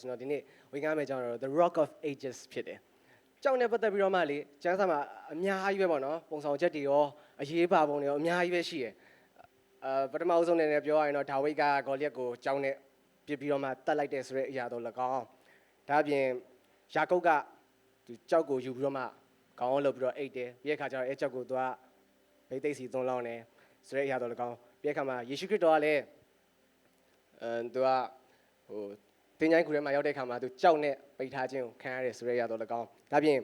ကျွန်တော်ဒီနေ့ဝင်ကားမယ်ကြောင်းတော့ The Rock of Ages ဖြစ်တယ်ကြောင်းနဲ့ပတ်သက်ပြီးတော့မှလေကျမ်းစာမှာအများကြီးပဲပေါ့နော်ပုံဆောင်ချက်တွေရောအရေးပါပုံတွေရောအများကြီးပဲရှိတယ်အာပထမအဆုံးအနေနဲ့ပြောရရင်တော့ဒါဝိဒ်ကဂေါလိယက်ကိုကြောင်းနဲ့ပြစ်ပြီးတော့မှတတ်လိုက်တယ်ဆိုတဲ့အရာတော့၎င်းဒါအပြင်ယာကုပ်ကသူကြောက်ကိုယူပြီးတော့မှခေါင်းအောင်လုပ်ပြီးတော့အိတ်တယ်ပြီးတဲ့အခါကျတော့အဲကြောက်ကိုသူကဘိသိက်စီသွန်းလောင်းတယ်ဆိုတဲ့အရာတော့၎င်းပြီးတဲ့အခါမှာယေရှုခရစ်တော်ကလည်းအဲသူကဟို တင်းချိုင်းခုထဲမှာရောက်တဲ့အခါမှာသူကြောက်နဲ့ပိတ်ထားခြင်းကိုခံရတယ်ဆိုရဲရတော့၎င်းဒါပြင်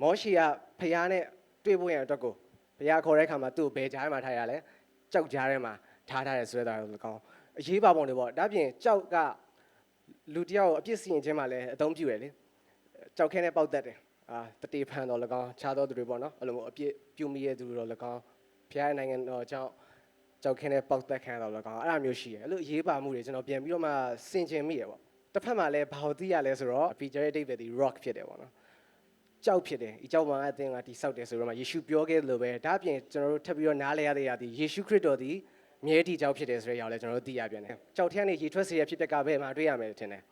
မောရှိကဖျားနဲ့တွေ့ဖို့ရန်အတွက်ကိုဖျားခေါ်တဲ့အခါမှာသူ့ကိုဘယ်ကြားထဲမှာထားရလဲကြောက်ကြားထဲမှာထားထားတယ်ဆိုရဲတော့၎င်းအရေးပါပုံတွေပေါ့ဒါပြင်ကြောက်ကလူတစ်ယောက်ကိုအပြစ်စီရင်ခြင်းမှာလည်းအသုံးပြုရလေကြောက်ခဲနဲ့ပေါက်တတ်တယ်အာတတိဖန်တော်၎င်းခြားတော်သူတွေပေါ့နော်အဲ့လိုမျိုးအပြစ်ပြုမိရတဲ့သူတွေတော့၎င်းဖျားရဲ့နိုင်ငံတော်ကြောင့် ကြောက်ခင်းတဲ့ပေါက်သက်ခံရတော့လည်းကောင်းအဲ့လိုမျိုးရှိတယ်အဲ့လိုအရေးပါမှုတွေကျွန်တော်ပြန်ပြီးတော့မှစင်ကျင်မိရပေါ့တစ်ဖက်မှာလည်းဘာလို့သိရလဲဆိုတော့ feature ရဲ့အဓိပ္ပာယ်ဒီ rock ဖြစ်တယ်ပေါ့နော်ကြောက်ဖြစ်တယ်ဒီကြောက်မှာအသင်ကတိဆောက်တယ်ဆိုတော့မှယေရှုပြောခဲ့လို့ပဲဒါအပြင်ကျွန်တော်တို့ထပ်ပြီးတော့နားလဲရတဲ့ရာဒီယေရှုခရစ်တော်ဒီမြဲတည်ကြောက်ဖြစ်တယ်ဆိုတဲ့အရာကိုလည်းကျွန်တော်တို့သိရပြန်တယ်ကြောက်ထဲကနေရေထွက်စေရဖြစ်တဲ့ကဘယ်မှာတွေ့ရမယ်ထင်တယ်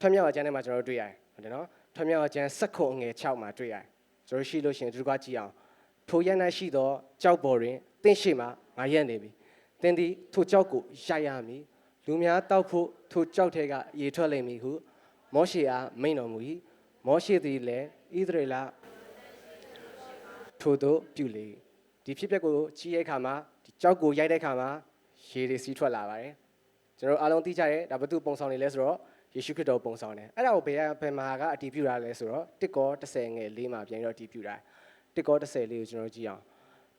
ထွတ်မြောက်အကျမ်းထဲမှာကျွန်တော်တို့တွေ့ရတယ်ဟုတ်တယ်နော်ထွတ်မြောက်အကျမ်းစက္ခုအငယ်6မှာတွေ့ရတယ်ကျွန်တော်ရှိလို့ရှိရင်ဒီကကြည့်အောင်ထိုရန်၌ရှိသောကြောက်ပေါ်တွင်တင့်ရှိမှငါရက်နေပြီ သင်သည်ထိုကြောက်ကိုရိုက်ရမည်လူများတောက်ဖို့ထိုကြောက်ထဲကရေထွက်လိမ့်မည်ဟုမောရှေအားမိန့်တော်မူ၏မောရှေသည်လည်းဣသရေလထိုတို့ပြုလေဒီဖြစ်ပျက်ကိုကြည့်ရဲ့အခါမှာဒီကြောက်ကိုရိုက်တဲ့အခါမှာရေတွေစီးထွက်လာပါတယ်ကျွန်တော်အားလုံးသိကြတယ်ဒါဘသူပုံဆောင်နေလဲဆိုတော့ယေရှုခရစ်တော်ပုံဆောင်တယ်အဲ့ဒါကိုဘယ်ဘယ်မှာကအတည်ပြုတာလဲဆိုတော့တစ်ကော30ငယ်၄မှာပြန်ပြီးတော့အတည်ပြုတာတစ်ကော30လေးကိုကျွန်တော်ကြည့်အောင်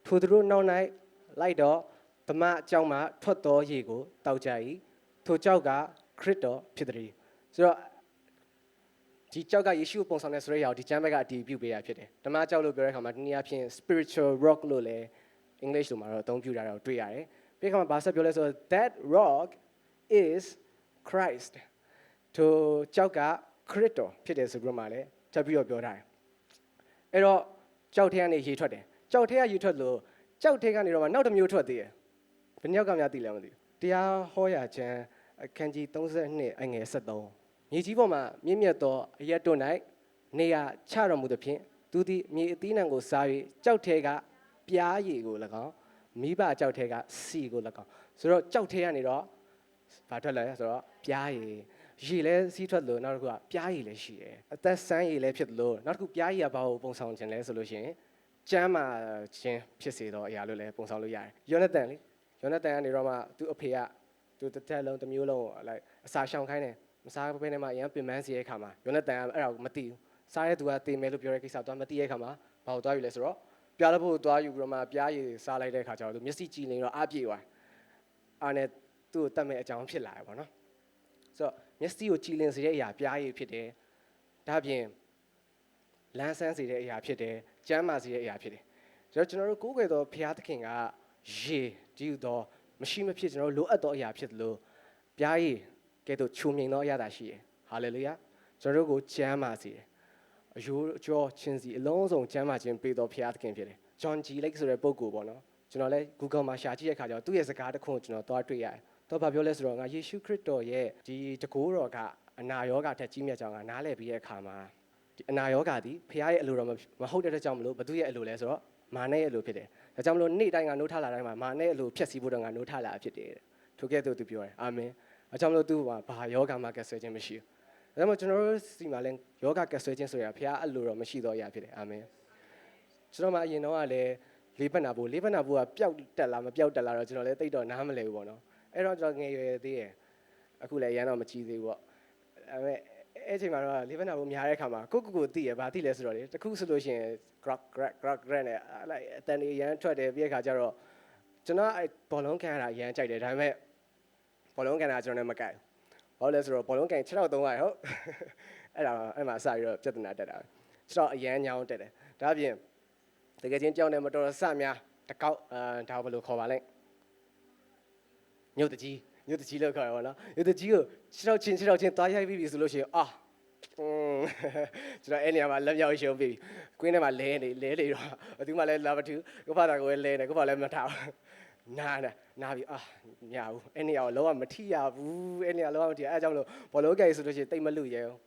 ထိုသူတို့နောက်၌လိုက်တော့ ဗမာအကြောင်းမှာထွက်သောရေကိုတောက်ကြ၏ထိုကြောက်ကခရစ်တော်ဖြစ်တယ်ဆိုတော့ဒီကြောက်ကယေရှုကိုပုံဆောင်တဲ့ဆိုတဲ့အရာကိုဒီကျမ်းဘက်ကအတည်ပြုပေးရဖြစ်တယ်ဓမ္မကြောက်လို့ပြောတဲ့အခါမှာဒီနေ့အဖြစ် spiritual rock လို့လည်း English လိုမှာတော့အသုံးပြုတာတော့တွေ့ရတယ်ပြီးခါမှာဘာဆက်ပြောလဲဆိုတော့ that rock is Christ ထိုကြောက်ကခရစ်တော်ဖြစ်တယ်ဆိုပြီးတော့မှလည်းထပ်ပြီးတော့ပြောထားတယ်အဲ့တော့ကြောက်ထဲကနေရေထွက်တယ်ကြောက်ထဲကရေထွက်လို့ကြောက်ထဲကနေတော့မှနောက်တစ်မျိုးထွက်သေးတယ် ဘယ်နှစ်ယောက်ကများသိလဲမသိဘူးတရားဟောရာချမ်းအခန်းကြီး32အငယ်73မြေကြီးပေါ်မှာမြင့်မြတ်သောအရက်တွန်း၌နေရာချတော်မူသဖြင့်သူသည်မြေအသီးနှံကိုစား၍ကြောက်ထဲကပြားရည်ကို၎င်းမိဘကြောက်ထဲကစီကို၎င်းဆိုတော့ကြောက်ထဲကနေတော့ဘာထွက်လဲဆိုတော့ပြားရည်ရေလဲစီးထွက်လို့နောက်တစ်ခုကပြားရည်လည်းရှိတယ်အသက်ဆန်းရည်လည်းဖြစ်လို့နောက်တစ်ခုပြားရည်ကဘာကိုပုံဆောင်ခြင်းလဲဆိုလို့ရှိရင်ကျမ်းမာခြင်းဖြစ်စေသောအရာလို့လည်းပုံဆောင်လို့ရတယ်ယောနသန်လေ ယောနသန်ကနေတော့မှသူ့အဖေကသူတစ်သက်လုံးတစ်မျိုးလုံးကိုလိုက်အစာရှောင်ခိုင်းတယ်မစားဘဲနဲ့မှအရင်ပင်ပန်းစီရဲ့ခါမှာယောနသန်ကအဲ့ဒါကိုမသိဘူးစားတဲ့သူကတေမယ်လို့ပြောတဲ့ကိစ္စသူကမသိတဲ့ခါမှာဘာလို့သွားယူလဲဆိုတော့ပြားလို့ဖို့သွားယူပြီးတော့မှပြားရည်စားလိုက်တဲ့ခါကျတော့သူမျက်စိကြည်နေတော့အပြေသွားအားနဲ့သူ့ကိုတတ်မဲ့အကြောင်းဖြစ်လာတယ်ပေါ့နော်ဆိုတော့မျက်စိကိုကြည်လင်စေတဲ့အရာပြားရည်ဖြစ်တယ်ဒါအပြင်လန်းဆန်းစေတဲ့အရာဖြစ်တယ်ကျမ်းမာစေတဲ့အရာဖြစ်တယ်ဆိုတော့ကျွန်တော်တို့ကိုးကွယ်သောဘုရားသခင်က ရေဒီဥသောမရှိမဖြစ်ကျွန်တော်တို့လိုအပ်သောအရာဖြစ်တယ်လို့ပြားရည်ကဲ့သို့ခြုံမြင်သောအရာသာရှိတယ်ဟာလေလုယာကျွန်တော်တို့ကိုကျမ်းမာစေတယ်အယိုးအကျော်ချင်းစီအလုံးစုံကျမ်းမာခြင်းပေးသောဘုရားသခင်ဖြစ်တယ်ဂျွန်ဂျီလိုက်ဆိုတဲ့ပုဂ္ဂိုလ်ပေါ့နော်ကျွန်တော်လည်း Google မှာရှာကြည့်တဲ့အခါကျတော့သူ့ရဲ့စကားတစ်ခုကိုကျွန်တော်သွားတွေ့ရတယ်တော့ဘာပြောလဲဆိုတော့ငါယေရှုခရစ်တော်ရဲ့ဒီတကိုးတော်ကအနာရောဂါထက်ကြီးမြတ်ကြောင်းကနားလည်ပြီးတဲ့အခါမှာဒီအနာရောဂါဒီဖခင်ရဲ့အလိုတော်မမဟုတ်တဲ့အတွက်ကြောင့်မလို့ဘသူရဲ့အလိုလဲဆိုတော့ မာနဲ့ရဲ့အလိုဖြစ်တယ်။ဒါကြောင့်မလို့နေ့တိုင်းကနိုးထလာတိုင်းမှာမာနဲ့အလိုဖြတ်စည်းဖို့တော့ငါနိုးထလာဖြစ်တယ်တဲ့။ထိုကဲ့သို့သူပြောတယ်။အာမင်။အဲကြောင့်မလို့သူကဘာယောဂါမှကက်ဆွဲခြင်းမရှိဘူး။ဒါကြောင့်မို့ကျွန်တော်တို့စီမှာလဲယောဂကက်ဆွဲခြင်းဆိုရဖခင်အလိုတော်မရှိတော့ရဖြစ်တယ်။အာမင်။ကျွန်တော်မှအရင်တော့ကလည်းလေးပတ်နာဖို့လေးပတ်နာဖို့ကပျောက်တက်လာမပျောက်တက်လာတော့ကျွန်တော်လည်းတိတ်တော့နားမလဲဘူးပေါ့နော်။အဲ့တော့ကျွန်တော်ငယ်ရွယ်သေးတယ်။အခုလည်းရန်တော့မကြည့်သေးဘူးပေါ့။ဒါပေမဲ့အဲ့အချိန်မှာတော့လေးပတ်နာဖို့များတဲ့ခါမှာကိုကိုကိုသိရဗာသိလဲဆိုတော့လေတခုဆိုလို့ရှိရင် grok grok grok grok နဲ့လိုက်အတန်ကြီးရန်ထွက်တယ်ပြီးတဲ့ခါကျတော့ကျွန်တော်အဲ့ဘောလုံးကန်ရတာရန်ကြိုက်တယ်ဒါပေမဲ့ဘောလုံးကန်တာကျွန်တော်လည်းမကြိုက်ဘူးဘာလို့လဲဆိုတော့ဘောလုံးကန်6တော့3ရတယ်ဟုတ်အဲ့ဒါအဲ့မှာစပြီးတော့ပြဿနာတက်တာ6တော့အရန်ညောင်းတက်တယ်ဒါအပြင်တကယ်ချင်းကြောင်းတယ်မတော်ဆများတကောက်အာဒါဘယ်လိုခေါ်ပါလဲညုတ်တကြီးညုတ်တကြီးလို့ခေါ်ရပါတော့ညုတ်တကြီးကို6တော့ချင်း6တော့ချင်းသွားရိုက်ပြီးပြီဆိုလို့ရှိရင်အာอืม ကျွန်တော်အဲ့နေရာမှာလက်မြောက်ရှုံးပြီကွင်းထဲမှာလဲနေလဲနေတော့ဘယ်သူမှလည်းလာမထူကိုဖတာကိုလည်းလဲနေကိုဖလည်းမထားဘူးနာနာနာပြီအာမရဘူးအဲ့နေရာကိုလောကမထိရဘူးအဲ့နေရာလောကမထိရအဲ့ဒါကြောင့်မလို့ဘောလုံးကယ်ဆိုလို့ရှိရင်တိတ်မလူရဲဘူး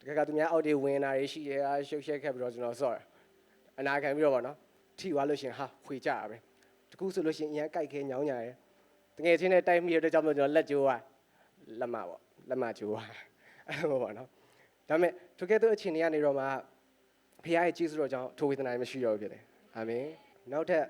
တကယ်ကသူများအောက်တွေဝင်တာတွေရှိရဲအာရှုပ်ရှက်ခဲ့ပြီးတော့ကျွန်တော်ဆော့အနာခံပြီးတော့ဗောနော်ထိသွားလို့ရှိရင်ဟာခွေကြရပဲတကူဆိုလို့ရှိရင်အရင်ကြိုက်ခဲညောင်းညာရဲတကယ်ချင်းနဲ့တိုက်မိရတဲ့ကြောင့်မလို့ကျွန်တော်လက်ကျိုးသွားလက်မပေါ့လက်မကျိုးသွား အဲ့လိုပေါ့နော်ဒါပေမဲ့တကယ်တော့အချိန်တွေကနေတော့မှဖခင်ရဲ့ကျေးဇူးတော်ကြောင့်ထိုဝေဒနာတွေမရှိတော့ဘူးဖြစ်တယ်အာမင်နောက်ထပ်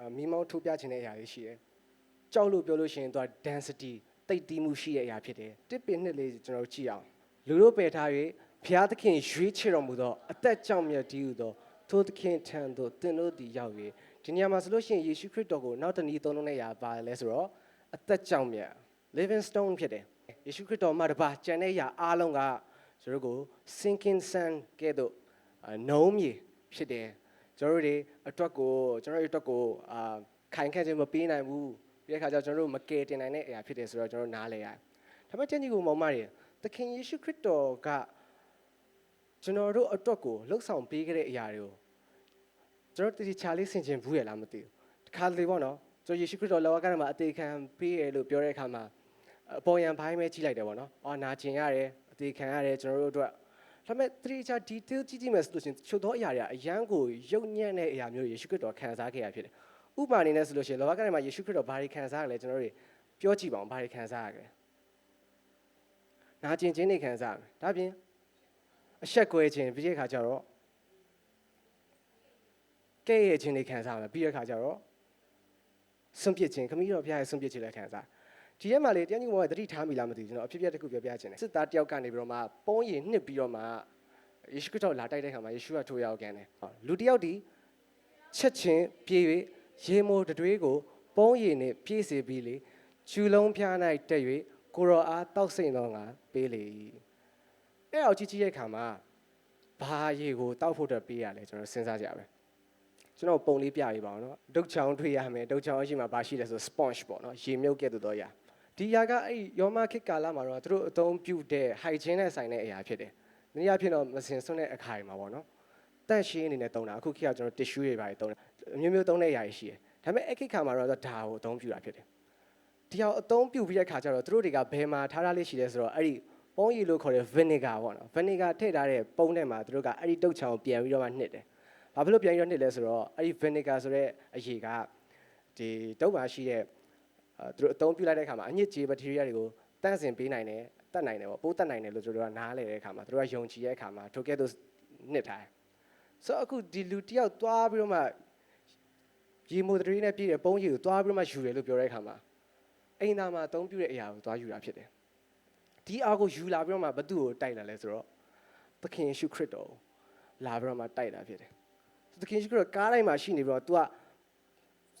အာမိမောင်းထုတ်ပြခြင်းတဲ့အရာတွေရှိတယ်။ကြောက်လို့ပြောလို့ရှိရင်သူက density တိတ်တီးမှုရှိတဲ့အရာဖြစ်တယ်။တစ်ပင်နှစ်လေးကျွန်တော်တို့ကြည့်အောင်။လူတို့ပယ်ထား၍ဘုရားသခင်ရွေးချယ်တော်မူသောအသက်ကြောင့်မြတ်တည်းဟုသောထိုသခင်ထံသို့သင်တို့သည်ရောက်၍ဒီနေရာမှာဆိုလို့ရှိရင်ယေရှုခရစ်တော်ကိုနောက်တနည်းသုံးလုံးနဲ့ရာပါလဲဆိုတော့အသက်ကြောင့်မြတ် living stone ဖြစ်တယ်။ ယေရှုခရစ်တော်မှာတပါးကျန်တဲ့အရာအားလုံးကကျွန်တော်တို့ကို sinking sand ကဲ့သို့အာနှုံးမြေဖြစ်တယ်။ကျွန်တော်တို့တွေအတွက်ကိုကျွန်တော်တို့အတွက်ကိုအာခိုင်ခန့်ခြင်းမပေးနိုင်ဘူးပြီးတဲ့ခါကျတော့ကျွန်တော်တို့မကယ်တင်နိုင်တဲ့အရာဖြစ်တယ်ဆိုတော့ကျွန်တော်တို့နားလဲရတယ်။ဒါပေမဲ့ကျန်ကြီးကိုမောင်မတွေသခင်ယေရှုခရစ်တော်ကကျွန်တော်တို့အတွက်ကိုလှုပ်ဆောင်ပေးခဲ့တဲ့အရာတွေကိုကျွန်တော်တို့တတိချာလေးဆင်ခြင်ဘူးရလားမသိဘူး။တခါလေပေါ့နော်ကျွန်တော်ယေရှုခရစ်တော်လောကမှာအသေးခံပေးရလို့ပြောတဲ့အခါမှာ အပေါ်ယံဘိုင်းပဲကြီးလိုက်တယ်ပေါ့နော်။အော်နာကျင်ရတယ်အသေးခံရတယ်ကျွန်တော်တို့အတွက်ဒါပေမဲ့တတိချာ detail ကြည့်ကြည့်မယ်ဆိုလို့ရှိရင်ချို့သောအရာတွေကအရန်ကိုယုံညံ့တဲ့အရာမျိုးယေရှုခရစ်တော်ခံစားခဲ့ရဖြစ်တယ်။ဥပမာအနေနဲ့ဆိုလို့ရှိရင်လောကထဲမှာယေရှုခရစ်တော်ဘာတွေခံစားရလဲကျွန်တော်တို့ပြောကြည့်ပါအောင်ဘာတွေခံစားရလဲ။နာကျင်ခြင်းတွေခံစားရမယ်။ဒါပြင်အဆက်ကွဲခြင်းပြီးတဲ့အခါကျတော့ကဲ့ရဲ့ခြင်းတွေခံစားရမယ်ပြီးတဲ့အခါကျတော့ဆွန့်ပစ်ခြင်းခမည်းတော်ဘုရားရဲ့ဆွန့်ပစ်ခြင်းလည်းခံစား ဒီရက်မှာလေတရားကြီးဘောကတတိထားမိလားမသိဘူးကျွန်တော်အဖြစ်အပျက်တစ်ခုပြောပြခြင်းတယ်စစ်သားတယောက်ကနေပြီးတော့မှပုံးရည်နှစ်ပြီးတော့မှယေရှုခရစ်တော်လာတိုက်တဲ့ခါမှာယေရှုကထိုးရောက်ကန်တယ်ဟောလူတယောက်ဒီချက်ချင်းပြေး၍ရေမိုးတတွေးကိုပုံးရည်နဲ့ပြေးစေပြီးလေကျူလုံးဖျား၌တက်၍ကိုရောအားတောက်စိန်တော်ငါပေးလေအဲ့အောင်ကြည့်ကြည့်ရဲ့ခါမှာဘာရေကိုတောက်ဖို့အတွက်ပေးရလဲကျွန်တော်စဉ်းစားကြရပဲကျွန်တော်ပုံလေးပြပေးပါအောင်နော်ဒုတ်ချောင်းထွေးရမယ်ဒုတ်ချောင်းအရှိမှာဘာရှိလဲဆို sponge ပေါ့နော်ရေမြုပ်ကဲ့သို့တော့ရ ဒီຢာကအဲ့ယောမခေတ်ကာလမှာတော့သူတို့အသုံးပြုတဲ့ hygiene နဲ့ဆိုင်တဲ့အရာဖြစ်တယ်။ဒီနေ့အဖြစ်တော့မစင်စွန်းတဲ့အခါတွေမှာပေါ့နော်။တန့်ရှင်းအနေနဲ့တုံးတာအခုခေတ်ကကျွန်တော် tissue တွေပါတယ်တုံးတယ်။အမျိုးမျိုးတုံးတဲ့အရာတွေရှိတယ်။ဒါပေမဲ့အဲ့ခေတ်ခါမှာတော့ဒါကိုအသုံးပြုတာဖြစ်တယ်။ဒီဟာအသုံးပြုပြီးတဲ့ခါကျတော့သူတို့တွေကဘယ်မှာထားထားလေးရှိလဲဆိုတော့အဲ့ဒီပုံးရည်လို့ခေါ်တဲ့ vinegar ပေါ့နော်။ vinegar ထည့်ထားတဲ့ပုံးထဲမှာသူတို့ကအဲ့ဒီတုတ်ချောင်ကိုပြန်ပြီးတော့မှနှစ်တယ်။ဘာဖြစ်လို့ပြန်ပြီးတော့နှစ်လဲဆိုတော့အဲ့ဒီ vinegar ဆိုတဲ့အရေကဒီတုတ်မှာရှိတဲ့အဲ သူတို့အသုံးပြုလိုက်တဲ့အခါမှာအညစ်ကြေးဘက်တီးရီးယားတွေကိုတန့်စင်ပေးနိုင်တယ်တတ်နိုင်တယ်ပေါ့ပိုးတတ်နိုင်တယ်လို့သူတို့ကနားလည်တဲ့အခါမှာသူတို့ကယုံကြည်တဲ့အခါမှာထိုကဲ့သို့နှစ်ထားတယ်ဆိုတော့အခုဒီလူတယောက်သွားပြီးတော့မှရေမိုတရီနဲ့ပြည့်တဲ့ပုံးကြီးကိုသွားပြီးတော့မှယူတယ်လို့ပြောတဲ့အခါမှာအိမ်သားမှာအသုံးပြုတဲ့အရာကိုသွားယူတာဖြစ်တယ်ဒီအားကိုယူလာပြီးတော့မှဘသူ့ကိုတိုက်လာလဲဆိုတော့သခင်ယေရှုခရစ်တော်ကိုလာပြီးတော့မှတိုက်တာဖြစ်တယ်သခင်ယေရှုခရစ်တော်ကားတိုင်းမှာရှိနေပြီးတော့ तू က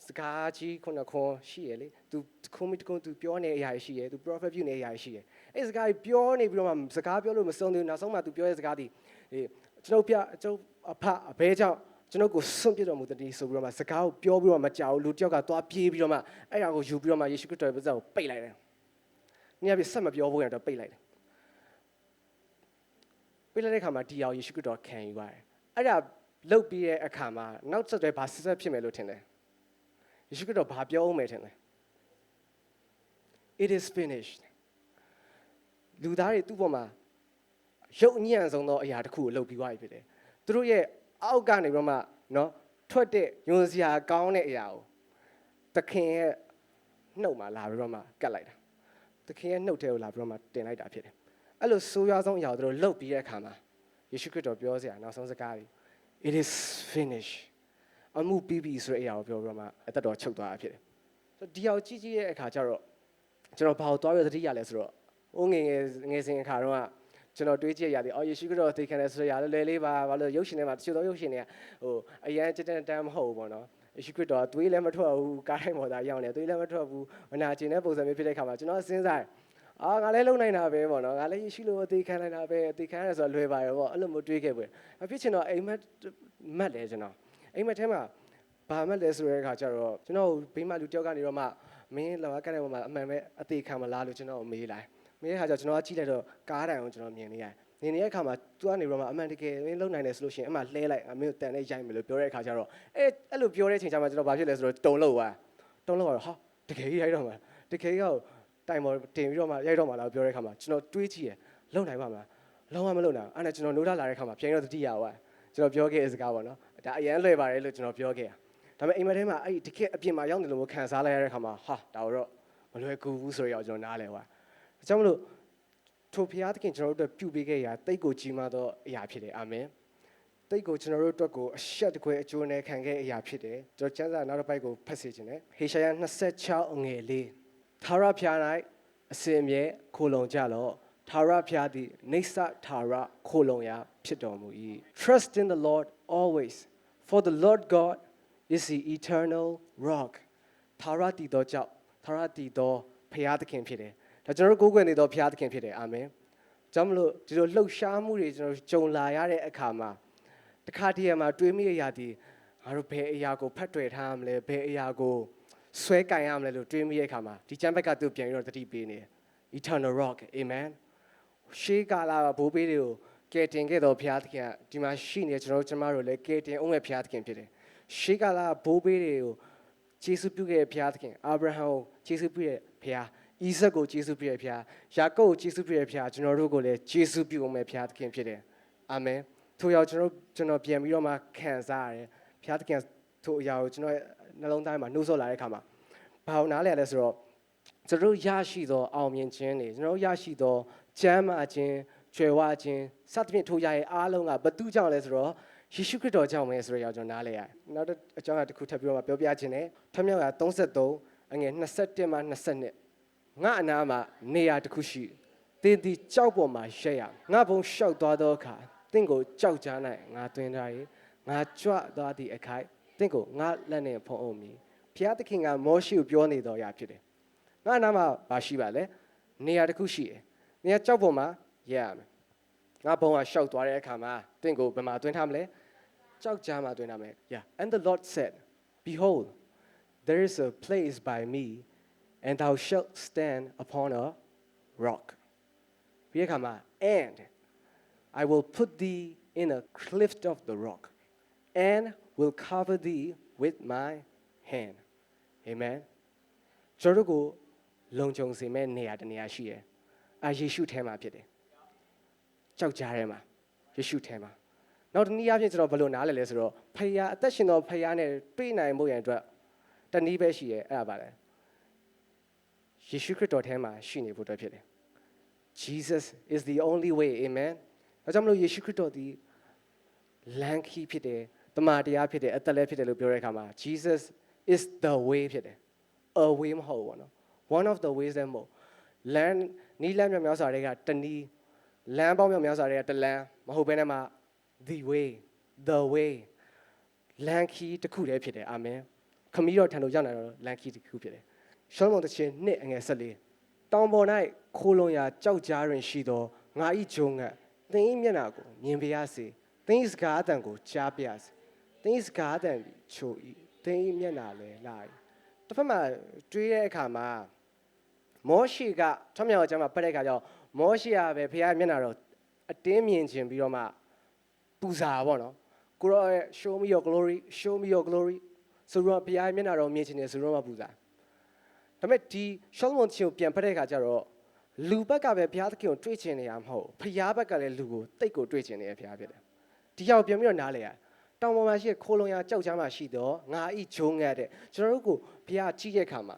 စကားကြီးခုနခွန်ရှိရလေ तू ခုံးမတကုန်း तू ပြောနေတဲ့အရာရှိရ तू prophet ပြုနေတဲ့အရာရှိရအဲ့စကားကြီးပြောနေပြီးတော့မှစကားပြောလို့မဆုံးသေးဘူးနောက်ဆုံးမှ तू ပြောတဲ့စကားဒီအေးကျွန်တော်ပြကျွန်တော်အဖအဘဲကြောင့်ကျွန်တော်ကိုဆွန့်ပြစ်တော်မူတည်းဆိုပြီးတော့မှစကားကိုပြောပြီးတော့မကြောက်ဘူးလူတယောက်ကသွားပြေးပြီးတော့မှအဲ့ဒါကိုယူပြီးတော့မှယေရှုခရစ်တော်ရဲ့ပါးစပ်ကိုပိတ်လိုက်တယ်။နေ့ပြဆက်မပြောဖို့ရတော့ပိတ်လိုက်တယ်။ပိတ်လိုက်တဲ့အခါမှာဒီအောင်ယေရှုခရစ်တော်ခံယူပါတယ်။အဲ့ဒါလုတ်ပြီးတဲ့အခါမှာနောက်ဆက်တွဲဘာဆက်ဆက်ဖြစ်မယ်လို့ထင်တယ်။ ယေရှုခရစ်တော်ဘာပြောအောင်မယ်ထင်လဲ It is finished လူသားတွေသူ့ပေါ်မှာရုပ်အညံ့ဆုံးသောအရာတစ်ခုကိုလုပ်ပြီးွားပြီဖြစ်တယ်သူတို့ရဲ့အောက်ကနေပြီးမှနော်ထွက်တဲ့ညွန်စရာကောင်းတဲ့အရာကိုသခင်ရဲ့နှုတ်မှာလာပြီးတော့မှကတ်လိုက်တာသခင်ရဲ့နှုတ်ထဲကိုလာပြီးတော့မှတင်လိုက်တာဖြစ်တယ်အဲ့လိုဆိုးရွားဆုံးအရာကိုသူတို့လှုပ်ပြီးတဲ့အခါမှာယေရှုခရစ်တော်ပြောစရာနောက်ဆုံးစကားကြီး It is finished အမှုပြီးပြီဆိုတဲ့အရာကိုပြောပြီးတော့မှအသက်တော်ချုပ်သွားတာဖြစ်တယ်ဆိုတော့ဒီအောင်ကြည့်ကြည့်ရဲ့အခါကျတော့ကျွန်တော်ဘာကိုသွားပြီးသတိရလဲဆိုတော့အိုးငယ်ငယ်ငယ်စဉ်အခါတော့ကကျွန်တော်တွေးကြည့်ရသည်အော်ယေရှုခရစ်တော်သိခံတယ်ဆိုရလဲလဲလေးပါဘာလို့ရုပ်ရှင်ထဲမှာတချို့သောရုပ်ရှင်တွေကဟိုအရန်ကြက်တန်းမဟုတ်ဘူးပေါ့နော်ယေရှုခရစ်တော်သွေးလည်းမထွက်ဘူးကားတိုင်းပေါ်သားရောက်နေသွေးလည်းမထွက်ဘူးဝနာကျင်တဲ့ပုံစံမျိုးဖြစ်တဲ့ခါမှာကျွန်တော်စဉ်းစားတယ်အာငါလည်းလုံနိုင်တာပဲပေါ့နော်ငါလည်းယေရှုလိုအသေးခံနိုင်တာပဲအသေးခံရဆိုတော့လွယ်ပါရောပေါ့အဲ့လိုမျိုးတွေးခဲ့ပွေအဖြစ်ချင်တော့အိမ်မက်မက်လဲကျွန်တော် အိမ်မက်ထဲမှာဘာမှလဲဆိုတဲ့အခါကျတော့ကျွန်တော်ဘေးမှာလူတယောက်ကနေတော့မှမင်းလောကကတဲ့ပေါ်မှာအမှန်ပဲအသေးခံမလားလို့ကျွန်တော်မေးလိုက်မေးတဲ့အခါကျကျွန်တော်ကကြည့်လိုက်တော့ကားတိုင်ကိုကျွန်တော်မြင်နေရတယ်နေနေတဲ့အခါမှာ तू ကနေပြီးတော့မှအမှန်တကယ်မင်းလုံနိုင်တယ်ဆိုလို့ရှိရင်အမှလှဲလိုက်အမင်းကိုတန်နဲ့ရိုက်မယ်လို့ပြောတဲ့အခါကျတော့အဲအဲ့လိုပြောတဲ့အချိန်ကျမှကျွန်တော်ဘာဖြစ်လဲဆိုတော့တုံလို့ပါတုံလို့ကတော့ဟာတကယ်ကြီးရိုက်တော့မှာတကယ်ကြီးကတိုင်ပေါ်တင်ပြီးတော့မှရိုက်တော့မှာလားပြောတဲ့အခါမှာကျွန်တော်တွေးကြည့်ရလုံနိုင်ပါမလားလုံးဝမလုံနိုင်ဘူးအဲ့ဒါကျွန်တော်နိုးထလာတဲ့အခါမှာပြန်တော့တတိယဝါကျွန်တော်ပြောခဲ့တဲ့စကားပေါ့နော် ဒါအရန်လွယ်ပါတယ်လို့ကျွန်တော်ပြောခဲ့ရဒါပေမဲ့အိမ်မက်ထဲမှာအဲ့ဒီတကယ်အပြင်မှာရောက်နေလို့ခံစားလိုက်ရတဲ့အခါမှာဟာဒါတော့မလွယ်ကူဘူးဆိုတော့ကျွန်တော်နားလဲပါဒါကြောင့်မလို့ထိုဖျားသခင်ကျွန်တော်တို့အတွက်ပြုပေးခဲ့ရာတိတ်ကိုကြီးမားသောအရာဖြစ်တယ်အာမင်တိတ်ကိုကျွန်တော်တို့အတွက်ကိုအရှက်တကွဲအကျိုးနဲ့ခံခဲ့အရာဖြစ်တယ်ကျွန်တော်ကျမ်းစာနောက်တစ်ပိုက်ကိုဖတ်စေခြင်းနဲ့ဟေရှာယ26အငယ်လေးသာရဖျား၌အစင်အမြဲခိုလုံကြလော့သာရဖျားသည်နေဆသာရခိုလုံရာဖြစ်တော်မူ၏ Trust in the Lord always for the Lord God is the eternal rock သာရတည်သောကြောင့်သာရတည်သောဖျားသခင်ဖြစ်တယ်ဒါကျွန်တော်တို့ကိုးကွယ်နေသောဖျားသခင်ဖြစ်တယ်အာမင်ကြောင့်မလို့ဒီလိုလှုပ်ရှားမှုတွေကျွန်တော်တို့ကြုံလာရတဲ့အခါမှာတစ်ခါတည်းမှာတွေးမိရရသည်ငါတို့ဘယ်အရာကိုဖတ်တွေ့ထားရမလဲဘယ်အရာကိုဆွဲကင်ရမလဲလို့တွေးမိတဲ့အခါမှာဒီကျမ်းဘက်ကသူပြန်ပြီးတော့တတိပေးနေတယ် eternal rock amen ရှေးကာလကဘိုးဘေးတွေကို ကယ်တင်ခဲ့တော်ဘုရားသခင်ကဒီမှာရှိနေကျွန်တော်တို့ကျမတို့လည်းကယ်တင်အောင်မဲ့ဘုရားသခင်ဖြစ်တယ်ရှေးကာလကဘိုးဘေးတွေကိုယေရှုပြုခဲ့တဲ့ဘုရားသခင်အာဗြဟံကိုယေရှုပြုတဲ့ဘုရားဣဇက်ကိုယေရှုပြုတဲ့ဘုရားယာကုပ်ကိုယေရှုပြုတဲ့ဘုရားကျွန်တော်တို့ကိုလည်းယေရှုပြုအောင်မဲ့ဘုရားသခင်ဖြစ်တယ်အာမင်ထို့ရောက်ကျွန်တော်ကျွန်တော်ပြန်ပြီးတော့မှခံစားရတယ်ဘုရားသခင်ထို့အရာကိုကျွန်တော်ရဲ့နှလုံးသားထဲမှာနှိုးဆော်လာတဲ့အခါမှာဘာလို့နားလဲလဲဆိုတော့ကျွန်တော်တို့ရရှိသောအောင်မြင်ခြင်းတွေကျွန်တော်တို့ရရှိသောကျမ်းမာခြင်း ကျွယ်ဝခြင်းစသဖြင့်ထိုရရဲ့အားလုံးကဘသူကြောင့်လဲဆိုတော့ယေရှုခရစ်တော်ကြောင့်ပဲဆိုတော့ကျွန်တော်နားလဲရတယ်။နောက်တစ်အကြောင်းအရာတစ်ခုထပ်ပြီးတော့မှပြောပြခြင်းနဲ့ထမြောက်က33အငယ်21မှ22ငါအနာမှာနေရာတစ်ခုရှိသင်ဒီကြောက်ပေါ်မှာရှက်ရငါဘုံလျှောက်သွားသောအခါသင်ကိုကြောက်ကြ၌ငါတွင်ထား၏ငါကြွသွားသည့်အခိုက်သင်ကိုငါလက်နဲ့ဖုံးအုပ်မည်ဖျားသခင်ကမောရှိကိုပြောနေတော်ရာဖြစ်တယ်ငါနာမှာဘာရှိပါလဲနေရာတစ်ခုရှိတယ်နေရာကြောက်ပေါ်မှာ ရက်ရမယ်ငါဘုံကရှောက်သွားတဲ့အခါမှာတင့်ကိုဘယ်မှာတွင်းထားမလဲကြောက်ကြားမှာတွင်းထားမယ် yeah and the lord said behold there is a place by me and thou shalt stand upon a rock ပြီးတဲ့အခါမှာ and I will put thee in a cleft of the rock and will cover thee with my hand amen ကျွန်တော်တို့ကိုလုံခြုံစေမဲ့နေရာတစ်နေရာရှိတယ်။အာယေရှုထဲမှာဖြစ်တယ်။ ကြောက်ကြားထဲမှာယေရှုထဲမှာနောက်တစ်နည်းအားဖြင့်ကျွန်တော်ဘယ်လိုနားလဲလဲဆိုတော့ဖခင်အသက်ရှင်တော်ဖခင်နဲ့တွေ့နိုင်ဖို့ရန်အတွက်တနည်းပဲရှိရဲ့အဲ့ဒါပါလေ။ယေရှုခရစ်တော်ထဲမှာရှိနေဖို့အတွက်ဖြစ်တယ်။ Jesus is the only way amen ။ဒါကြောင့်မလို့ယေရှုခရစ်တော်ဒီလမ်းခီးဖြစ်တယ်။တမန်တရားဖြစ်တယ်အသက်လည်းဖြစ်တယ်လို့ပြောတဲ့အခါမှာ Jesus is the way ဖြစ်တယ်။ a way မဟုတ်ဘူးပေါ့နော် one of the ways လည်းမဟုတ်လမ်းနီးလမ်းမြောက်များစွာတွေကတနည်း လမ်းပေါင်းမြောက်များစွာတွေကတလမ်းမဟုတ်ဘဲနဲ့မှ the way the way လမ်းခီးတစ်ခုတည်းဖြစ်တယ်အာမင်ခမီးတော်ထံသို့ရောက်လာတော့လမ်းခီးတစ်ခုဖြစ်တယ်ရှောလမုန်တစ်ချင်းနှစ်အငယ်၁၄တောင်ပေါ်၌ခိုးလုံရာကြောက်ကြားတွင်ရှိသောငါဤဂျုံငတ်သင်ဤမျက်နာကိုမြင်ပါရစေသင်ဤစကားအတန်ကိုကြားပါရစေသင်ဤစကားအတန်သည်ချိုဤသင်ဤမျက်နာလည်းလာ၏တစ်ဖက်မှာတွေးတဲ့အခါမှာမောရှိကထွမြောက်ကျမ်းမှာပတ်တဲ့အခါကျတော့ မောရှိကပဲဖခင်မျက်နာတော့အတင်းမြင်ခြင်းပြီးတော့မှပူဇာပေါ့နော်ကိုရောရဲ့ show me your glory show me your glory ဆိုတော့ဘုရားမျက်နာတော်မြင်ခြင်းနဲ့ဆိုတော့မှပူဇာဒါပေမဲ့ဒီရှောလမုန်ချင်းကိုပြန်ဖတ်တဲ့အခါကျတော့လူဘက်ကပဲဘုရားသခင်ကိုတွေ့ချင်နေရမဟုတ်ဘုရားဘက်ကလည်းလူကိုတိတ်ကိုတွေ့ချင်နေတဲ့ဘုရားဖြစ်တယ်ဒီရောက်ပြန်ပြီးတော့နားလေရတောင်ပေါ်မှာရှိခိုးလုံရကြောက်ချမ်းမှာရှိတော့ငါဤဂျုံငတ်တဲ့ကျွန်တော်တို့ကိုဘုရားကြည့်တဲ့အခါမှာ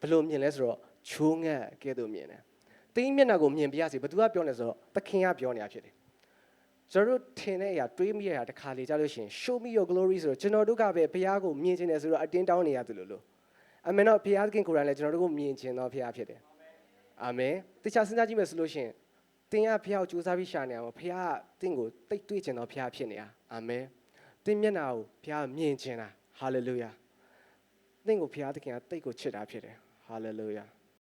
ဘယ်လိုမြင်လဲဆိုတော့ချိုးငတ်ကဲ့သို့မြင်တယ် တင်းမျက်နှာကိုမြင်ပြရစီဘသူကပြောနေဆိုတော့သခင်ကပြောနေတာဖြစ်တယ်ကျွန်တော်တို့ထင်တဲ့အရာတွေးမိတဲ့အရာတစ်ခါလေကြားလို့ရှိရင် show me your glory ဆိုတော့ကျွန်တော်တို့ကပဲဘုရားကိုမြင်ခြင်းတယ်ဆိုတော့အတင်းတောင်းနေရတယ်လို့လို့အမေတော့ဘုရားသခင်ကိုယ်တိုင်လည်းကျွန်တော်တို့ကိုမြင်ခြင်းတော့ဘုရားဖြစ်တယ်အာမင်တခြားစဉ်းစားကြည့်မယ်ဆိုလို့ရှိရင်တင်းကဘုရားကိုကြိုးစားပြီးရှာနေအောင်ဘုရားကတင်းကိုတိတ်တွေ့ခြင်းတော့ဘုရားဖြစ်နေတာအာမင်တင်းမျက်နှာကိုဘုရားမြင်ခြင်းတာဟာလေလုယာတင်းကိုဘုရားသခင်ကတိတ်ကိုချစ်တာဖြစ်တယ်ဟာလေလုယာ